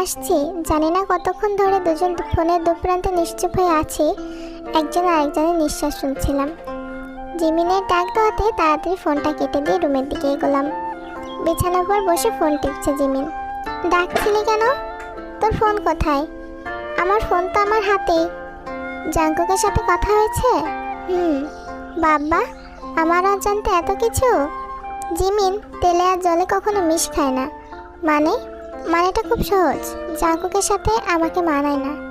আসছি। জানি না কতক্ষণ ধরে দুজন ফোনের দুপ্রান্তে নিশ্চুপ হয়ে আছি। একজন আরেকজনের নিঃশ্বাস শুনছিলাম জিমিনের ডাক দেওয়াতে তাড়াতাড়ি ফোনটা কেটে দিয়ে রুমের দিকে এগোলাম। বিছানার পর বসে ফোন টিপছে জিমিন। ডাকছিলি কেন? তোর ফোন কোথায়? আমার ফোন তো আমার হাতেই জাঙ্কুকের সাথে কথা হয়েছে? হুম। বাবা, আমার আর জানতে এত কিছু? জিমিন তেলে আর জলে কখনো মিশ খায় না। মানে মানেটা খুব সহজ। জাঙ্কুকের সাথে আমাকে মানায় না।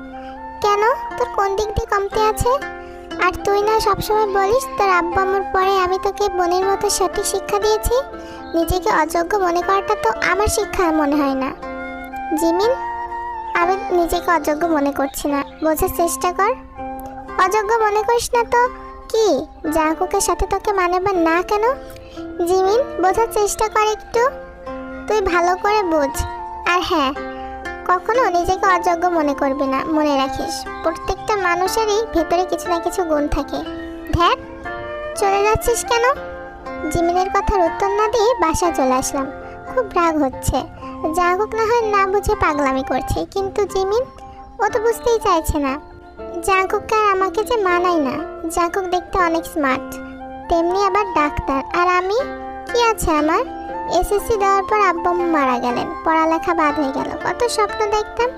কেন? তোর কোন দিক দিয়ে কমতে আছে? আর তুই না সবসময় বলিস, তোর আব্বা আমার পরে আমি তোকে বোনের মতো সঠিক শিক্ষা দিয়েছি। নিজেকে অযোগ্য মনে করাটা তো আমার শিক্ষা মনে হয় না। জিমিন, আমি নিজেকে অযোগ্য মনে করছি না। বোঝার চেষ্টা কর। অযোগ্য মনে করিস না তো? কি? জাঙ্কুকের সাথে তোকে মানে বা না কেন? জিমিন, বোঝার চেষ্টা কর একটু। তুই ভালো করে বোঝ। আর হ্যাঁ কখনো নিজেকে অযোগ্য মনে করবি না, মনে রাখিস। প্রত্যেকটা মানুষেরই ভেতরে কিছু না কিছু গুণ থাকে। ধ্যান চলে যাচ্ছিস কেন? জিমিনের কথার উত্তর না দিয়ে বাসায় চলে আসলাম। খুব রাগ হচ্ছে। যা হোক না হয় না বুঝে পাগলামি করছে, কিন্তু জিমিন, ও তো বুঝতেই চাইছে না। জাগুককে আর আমাকে যে মানায় না জাগুক দেখতে অনেক স্মার্ট তেমনি আবার ডাক্তার, আর আমি? কি আছে আমার? এসএসসি দেওয়ার পর আব্বা মারা গেলেন। পড়ালেখা বাদ হয়ে গেল। কত স্বপ্ন দেখতাম।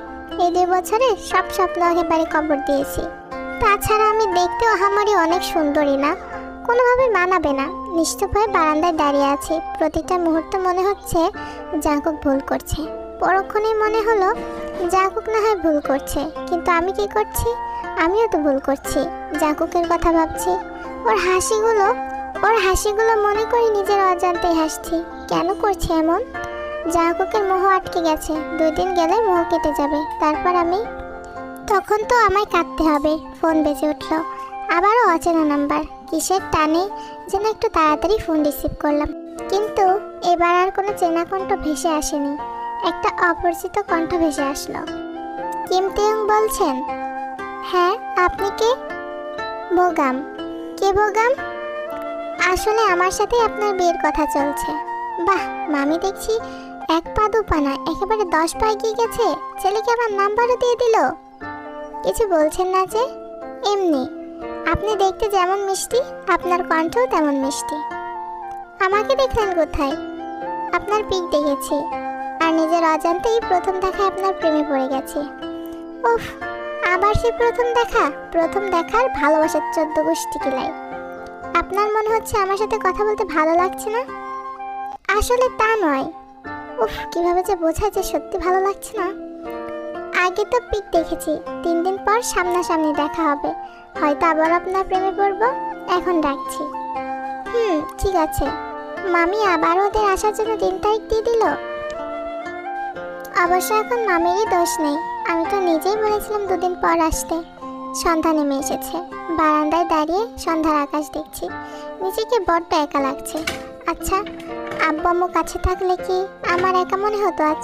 এই দুই বছরে সব স্বপ্ন একেবারে কবর দিয়েছি। তাছাড়া আমি দেখতে আহামরি অনেক সুন্দরী না। কোনোভাবে মানাবে না। নিশ্চুপ হয়ে বারান্দায় দাঁড়িয়ে আছি। প্রতিটা মুহূর্ত মনে হচ্ছে জাকুক ভুল করছে। পরক্ষণেই মনে হলো জাকুক না হয় ভুল করছে। কিন্তু আমি কি করছি? আমিও তো ভুল করছি। জাকুকের কথা ভাবছি। ওর হাসিগুলো ওর হাসিগুলো মনে করি নিজের অজান্তে হাসছি। কেন করছে এমন? জাকুকের মোহ আটকে গেছে। দুই দিন গেলে মোহ কেটে যাবে। তারপর আমি, তখন তো আমায় কাঁদতে হবে ফোন বেজে উঠল। আবারও অচেনা নাম্বার। কিসের টানে যেন একটু তাড়াতাড়ি ফোন রিসিভ করলাম। কিন্তু এবার আর কোনো চেনা কণ্ঠ ভেসে আসেনি। একটা অপরিচিত কণ্ঠ ভেসে আসলো। কিম তেয়ং বলছেন? হ্যাঁ আপনি কে? বোগাম। কে বোগাম? আসলে আমার সাথে আপনার বিয়ের কথা চলছে। বাহ, মামি দেখছি এক পা দু পা না একেবারে দশ পা এগিয়ে গেছে। ছেলেকে আমার নাম্বারও দিয়ে দিল। কিছু বলছেন না যে? এমনি, আপনি দেখতে যেমন মিষ্টি, আপনার কণ্ঠও তেমন মিষ্টি। আমাকে দেখলেন কোথায়? আপনার পিক দেখেছি, আর নিজের অজান্তেই প্রথম দেখায় আপনার প্রেমে পড়ে গেছে। উফ, আবার সে প্রথম দেখা? প্রথম দেখার ভালোবাসার চোদ্দ গোষ্ঠী কিলাই। আপনার মনে হচ্ছে আমার সাথে কথা বলতে ভালো লাগছে না? আসলে তা নয়। উফ, কীভাবে যে বোঝায় যে সত্যি ভালো লাগছে না। আগে তো পিক দেখেছি, তিন দিন পর সামনাসামনি দেখা হবে। হয়তো আবার আপনার প্রেমে পড়ব, এখন রাখছি হুম, ঠিক আছে। মামি আবার ওদের আসার জন্য দিন তারিখ দিয়ে দিল? অবশ্য এখন মামিরই দোষ নেই। আমি তো নিজেই বলেছিলাম দুদিন পর আসতে। সন্ধ্যা নেমে এসেছে। বারান্দায় দাঁড়িয়ে সন্ধ্যার আকাশ দেখছি। নিজেকে বড্ড একা লাগছে। আচ্ছা আব্বু আম্মু কাছে থাকলে কি আমার একা মনে হতো আজ?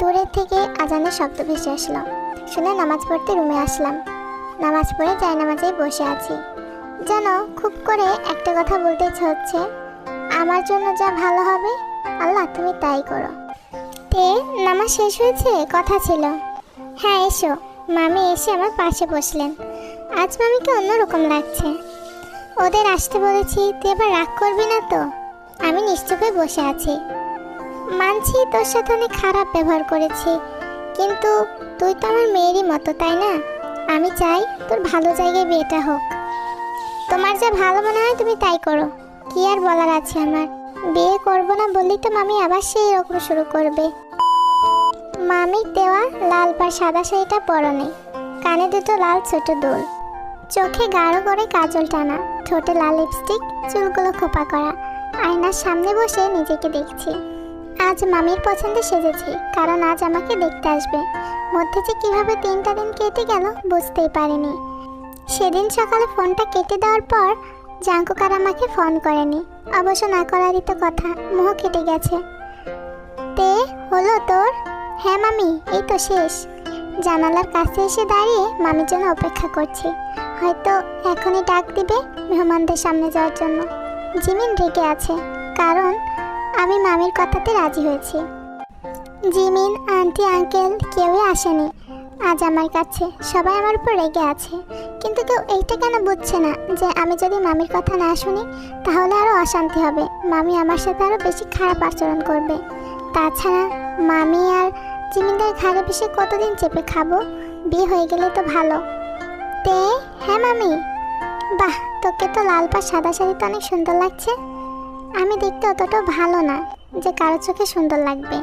দূরের থেকে আজানের শব্দ ভেসে আসলো। শুনে নামাজ পড়তে রুমে আসলাম। নামাজ পড়ে যাই নামাজেই বসে আছি। যেন খুব করে একটা কথা বলতে ইচ্ছে হচ্ছে, আমার জন্য যা ভালো হবে, আল্লাহ তুমি তাই করো। তে, নামাজ শেষ হয়েছে? কথা ছিল। হ্যাঁ এসো। মামি এসে আমার পাশে বসলেন। আজ মামিকে অন্যরকম লাগছে। ওদের আসতে বলেছি, তুই এবার রাগ করবি না তো? আমি নিশ্চুপে বসে আছি। মানছি তোর সাথে অনেক খারাপ ব্যবহার করেছি। কিন্তু তুই তো আমার মেয়েরই মতো, তাই না? আমি চাই তোর ভালো জায়গায় বিয়েটা হোক। তোমার যা ভালো মনে হয় তুমি তাই করো। কি আর বলার আছে আমার? বিয়ে করব না বললেই তো মামি আবার সেই রকম শুরু করবে। মামির দেওয়া লাল বা সাদা শাড়িটা পরনে কানে দুটো লাল, ছোট দোল। চোখে গাঢ় করে কাজল টানা। ঠোঁটে লাল লিপস্টিক চুলগুলো খোপা করা। আয়নার সামনে বসে নিজেকে দেখছি। আজ মামির পছন্দে সেজেছি, কারণ আজ আমাকে দেখতে আসবে। মধ্যে যে কীভাবে তিনটা দিন কেটে গেল বুঝতেই পারিনি। সেদিন সকালে ফোনটা কেটে দেওয়ার পর জাঙ্কুকার আমাকে ফোন করেনি। অবশ্য না করারই তো কথা মোহ কেটে গেছে। তে, হলো তোর? হ্যাঁ মামি, এই তো শেষ। জানালার কাছে এসে দাঁড়িয়ে মামির জন্য অপেক্ষা করছি। হয়তো এখনই ডাক দিবে মেহমানদের সামনে যাওয়ার জন্য। জিমিন রেগে আছে, কারণ আমি মামির কথাতে রাজি হয়েছি। জিমিন, আন্টি, আঙ্কেল কেউই আসেনি। আজ আমার কাছে সবাই আমার উপর রেগে আছে। কিন্তু কেউ এইটা কেন বুঝছে না যে আমি যদি মামির কথা না শুনি, তাহলে আরও অশান্তি হবে। মামি আমার সাথে আরও বেশি খারাপ আচরণ করবে। তাছাড়া মামি আর জিমিনদের ঘাড়ে বেশি কতদিন চেপে খাব? বিয়ে হয়ে গেলে তো ভালো। তে হ্যাঁ মামি? বাহ তোকে তো লাল পা সাদা শাড়িতে অনেক সুন্দর লাগছে। আমি দেখতে অতটাও ভালো না যে কারও চোখে সুন্দর লাগবে।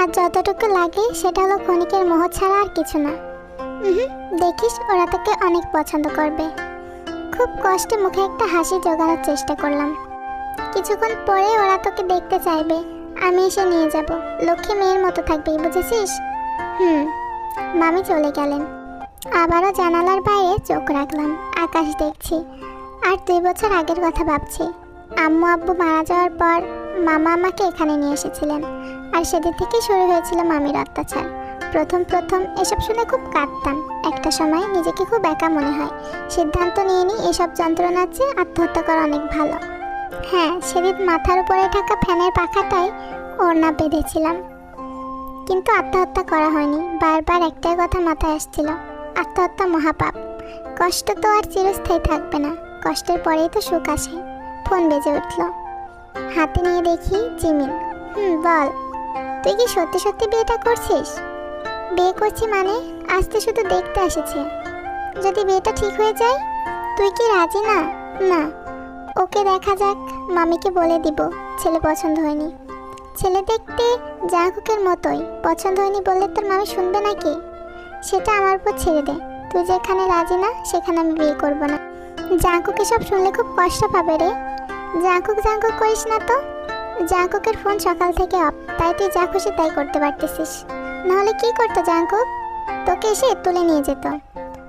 আর যতটুকু লাগে সেটা হলো ক্ষণিকের মোহ ছাড়া আর কিছু না। উহুম, দেখিস ওরা তোকে অনেক পছন্দ করবে। খুব কষ্টে মুখে একটা হাসি জোগানোর চেষ্টা করলাম। কিছুক্ষণ পরে ওরা তোকে দেখতে চাইবে। আমি এসে নিয়ে যাব। লক্ষ্মী মেয়ের মতো থাকবি বুঝেছিস? হুম মামি চলে গেলেন। আবারও জানালার বাইরে চোখ রাখলাম, আকাশ দেখছি। আর দুই বছর আগের কথা ভাবছি। আম্মু আব্বু মারা যাওয়ার পর মামা আমাকে এখানে নিয়ে এসেছিলেন। আর সেদিন থেকে শুরু হয়েছিল মামির অত্যাচার। প্রথম প্রথম এসব শুনে খুব কাঁদতাম। একটা সময় নিজেকে খুব একা মনে হয়। সিদ্ধান্ত নিয়ে নিই এসব যন্ত্রণার চেয়ে আত্মহত্যা করা অনেক ভালো। হ্যাঁ সেদিন মাথার উপরে থাকা ফ্যানের পাখাটায় ওড়না বেঁধেছিলাম। কিন্তু আত্মহত্যা করা হয়নি। বারবার একটাই কথা মাথায় আসছিল। আত্মহত্যা মহাপাপ। কষ্ট তো আর চিরস্থায়ী থাকবে না। কষ্টের পরেই তো সুখ আসে। ফোন বেজে উঠল। হাতে নিয়ে দেখি জিমিন। হুম, বল। তুই কি সত্যি সত্যি বিয়েটা করছিস? বিয়ে করছি মানে আজ তো শুধু দেখতে এসেছে। যদি বিয়েটা ঠিক হয়ে যায়, তুই কি রাজি না? না। ওকে দেখা যাক, মামিকে বলে দিব, ছেলে পছন্দ হয়নি। ছেলে দেখতে জাঁকুকের মতোই। পছন্দ হয়নি বললে তোর মামি শুনবে নাকি? সেটা আমার উপর ছেড়ে দে। তুই যেখানে রাজি না, সেখানে আমি বিয়ে করব না। জাঁকুকে সব শুনলে খুব কষ্ট পাবে রে। জাঁকুক জাঁকুক করিস না তো। জাঁকুকের ফোন সকাল থেকে অফ, তাই তুই যা খুশি তাই করতে পারতেছিস। নাহলে কি করতো জাঁকুক তোকে এসে তুলে নিয়ে যেত।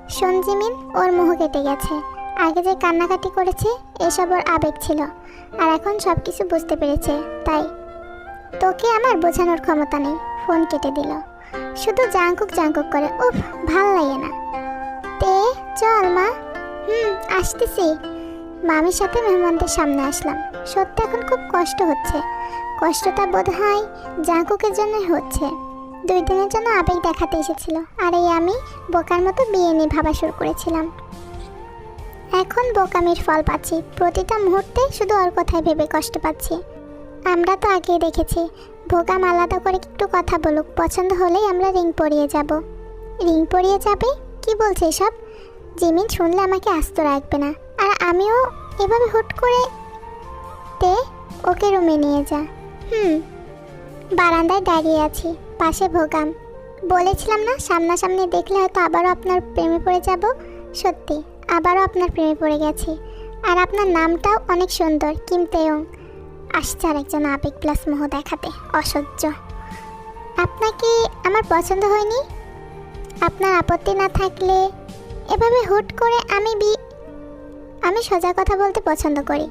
সঞ্জিমিন ওর মোহ কেটে গেছে। আগে যে কান্নাকাটি করেছে, এসব ওর আবেগ ছিল। আর এখন সব কিছু বুঝতে পেরেছে, তাই। তোকে আমার বোঝানোর ক্ষমতা নেই। ফোন কেটে দিল। শুধু জাঙ্কুক জাঙ্কুক করে, উফ, ভালো লাগে না। তে, চল মা। হুম, আসতেছি। মামির সাথে মেহমানদের সামনে আসলাম। সত্যি এখন খুব কষ্ট হচ্ছে। কষ্টটা বোধ হয় জাঙ্কুকের জন্যই হচ্ছে। দুই দিনের জন্য আবেগ দেখাতে এসেছিল। আর এই আমি বোকার মতো বিয়ে নিয়ে ভাবা শুরু করেছিলাম। এখন বোকামির ফল পাচ্ছি। প্রতিটা মুহূর্তে শুধু ওর কথায় ভেবে কষ্ট পাচ্ছি। আমরা তো আগেই দেখেছি ভোগাম আলাদা করে একটু কথা বলুক। পছন্দ হলেই আমরা রিং পরিয়ে যাব। রিং পরিয়ে যাবে? কি বলছে এসব? জিমিন শুনলে আমাকে আস্ত রাখবে না। আর আমিও এভাবে হুট করে তে ওকে রুমে নিয়ে যা। হুম। বারান্দায় দাঁড়িয়ে আছি। পাশে ভোগাম। বলেছিলাম না, সামনাসামনি দেখলে হয়তো আবারও আপনার প্রেমে পড়ে যাব? সত্যি, আবারও আপনার প্রেমে পড়ে গেছি। আর আপনার নামটাও অনেক সুন্দর, কিম তেয়ং। আসছে আরেকজন আবেগ প্লাস মোহ দেখাতে, অসহ্য। আপনাকে আমার পছন্দ হয়নি? আপনার আপত্তি না থাকলে এভাবে হুট করে আমি বি, আমি সোজা কথা বলতে পছন্দ করি।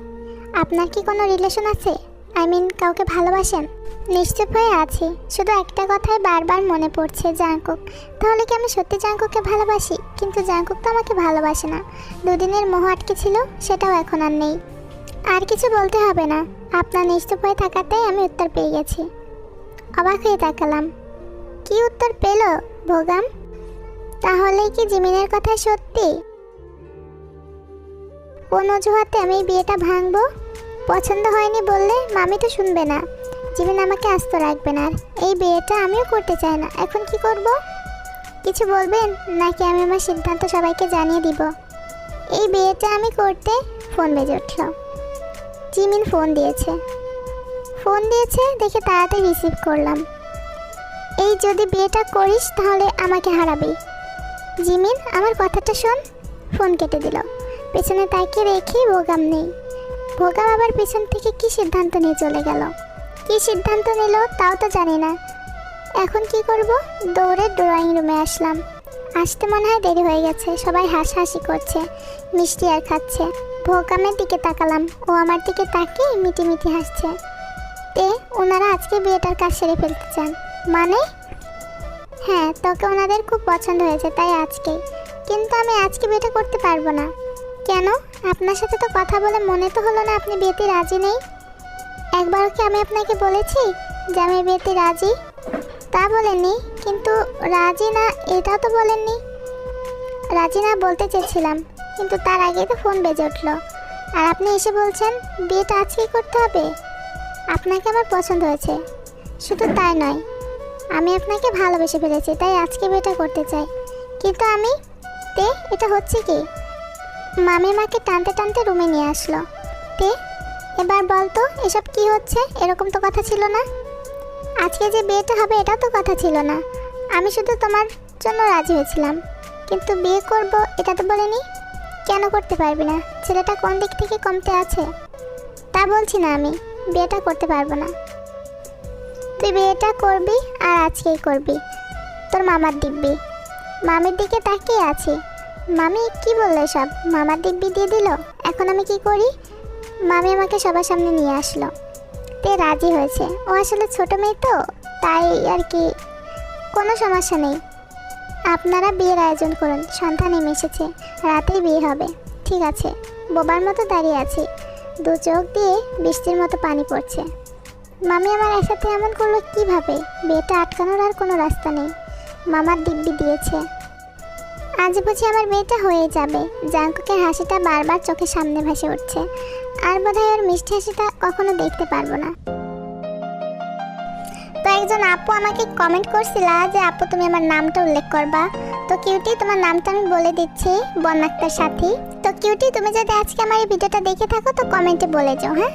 আপনার কি কোনো রিলেশন আছে? আই মিন কাউকে ভালোবাসেন? নিশ্চুপ হয়ে আছি। শুধু একটা কথাই বারবার মনে পড়ছে জাঙ্কুক। তাহলে কি আমি সত্যি জাঙ্কুককে ভালোবাসি? কিন্তু জাঙ্কুক তো আমাকে ভালোবাসে না। দুদিনের মোহ আটকে ছিল, সেটাও এখন আর নেই। আর কিছু বলতে হবে না। আপনার নিশ্চুপ হয়ে থাকাতেই আমি উত্তর পেয়ে গেছি। অবাক হয়ে তাকালাম। কি উত্তর পেল, ভোগাম? তাহলে কি জিমিনের কথা সত্যি? কোন অজুহাতে আমি বিয়েটা ভাঙবো? পছন্দ হয়নি বললে মামি তো শুনবে না। জিমিন আমাকে আস্ত রাখবে না আর। এই বিয়েটা আমিও করতে চাই না। এখন কি করব? কিছু বলবেন? নাকি আমি আমার সিদ্ধান্ত সবাইকে জানিয়ে দিব? এই বিয়েটা আমি করতে ফোন বেজে উঠল। জিমিন ফোন দিয়েছে। ফোন দিয়েছে, দেখে তাড়াতাড়ি রিসিভ করলাম। এই যদি বিয়েটা করিস, তাহলে আমাকে হারাবি। জিমিন, আমার কথাটা শোন। ফোন কেটে দিল। পেছনে তাকিয়ে রেখে ভোগাম নেই। ভোগাম আবার পেছন থেকে কি সিদ্ধান্ত নিয়ে চলে গেল? কি সিদ্ধান্ত নিল, তাও তো জানি না। এখন কি করব? দৌড়ে ড্রয়িং রুমে আসলাম। আসতে মনে হয় দেরি হয়ে গেছে। সবাই হাসাহাসি করছে, মিষ্টি আর খাচ্ছে। ভোগামের দিকে তাকালাম। ও আমার দিকে তাকিয়ে মিটি মিটি হাসছে। তে, ওনারা আজকে বিয়েটার কাজ সেরে ফেলতে চান। মানে? হ্যাঁ তোকে ওনাদের খুব পছন্দ হয়েছে, তাই আজকেই। কিন্তু আমি আজকে বিয়েটা করতে পারব না। কেন? আপনার সাথে তো কথা বলে মনে তো হলো না আপনি বিয়েতে রাজি নেই। একবার কি আমি আপনাকে বলেছি যে আমি বিয়েতে রাজি? তা বলেননি কিন্তু রাজি না এটাও তো বলেননি। রাজি না বলতে চেয়েছিলাম। কিন্তু তার আগে তো ফোন বেজে উঠল। আর আপনি এসে বলছেন, বিয়েটা আজকেই করতে হবে? আপনাকে আমার পছন্দ হয়েছে। শুধু তাই নয়, আমি আপনাকে ভালোবেসে ফেলেছি, তাই আজকে বিয়েটা করতে চাই। কিন্তু আমি, তে, এটা হচ্ছে কি? মামি মাকে টানতে টানতে রুমে নিয়ে আসলো। তে, এবার বলতো এসব কি হচ্ছে? এরকম তো কথা ছিল না। আজকে যে বিয়েটা হবে, এটা তো কথা ছিল না। আমি শুধু তোমার জন্য রাজি হয়েছিলাম। কিন্তু বিয়ে করব, এটা তো বলিনি। কেন করতে পারবি না? ছেলেটা কোন দিক থেকে কমতে আছে? তা বলছি না আমি। বিয়েটা করতে পারব না। তুই বিয়েটা করবি আর আজকেই করবি। তোর মামার দিব্যি। মামির দিকে তাকিয়ে আছি। মামি কি বলল সব মামার দিব্যি দিয়ে দিল? এখন আমি কি করি? মামি আমাকে সবার সামনে নিয়ে আসলো। তে রাজি হয়েছে। ও আসলে ছোট মেয়ে তো, তাই আর কি। কোনো সমস্যা নেই। আপনারা বিয়ের আয়োজন করুন সন্তান নেমে এসেছে, রাতেই বিয়ে হবে, ঠিক আছে, বোবার মতো দাঁড়িয়ে আছি, দু চোখ দিয়ে বৃষ্টির মতো পানি পড়ছে। মামি আমার একসাথে এমন করল কীভাবে? বিয়েটা আটকানোর আর কোনো রাস্তা নেই, মামার দিব্যি দিয়েছে। আজ বুঝি আমার বিয়েটা হয়ে যাবে, জাঙ্কুকের হাসিটা বারবার চোখের সামনে ভেসে উঠছে, আর বোধহয় ওর মিষ্টি হাসিটা কখনো দেখতে পারব না। একজন আপু আমাকে কমেন্ট করছিলা যে, আপু, তুমি আমার নামটা উল্লেখ করবা। তো কিউটি তোমার নামটা আমি বলে দিচ্ছি, বন্যাক্তার সাথী। তো কিউটি তুমি যদি আজকে আমার এই ভিডিওটা দেখে থাকো, তো কমেন্টে বলে যাও হ্যাঁ?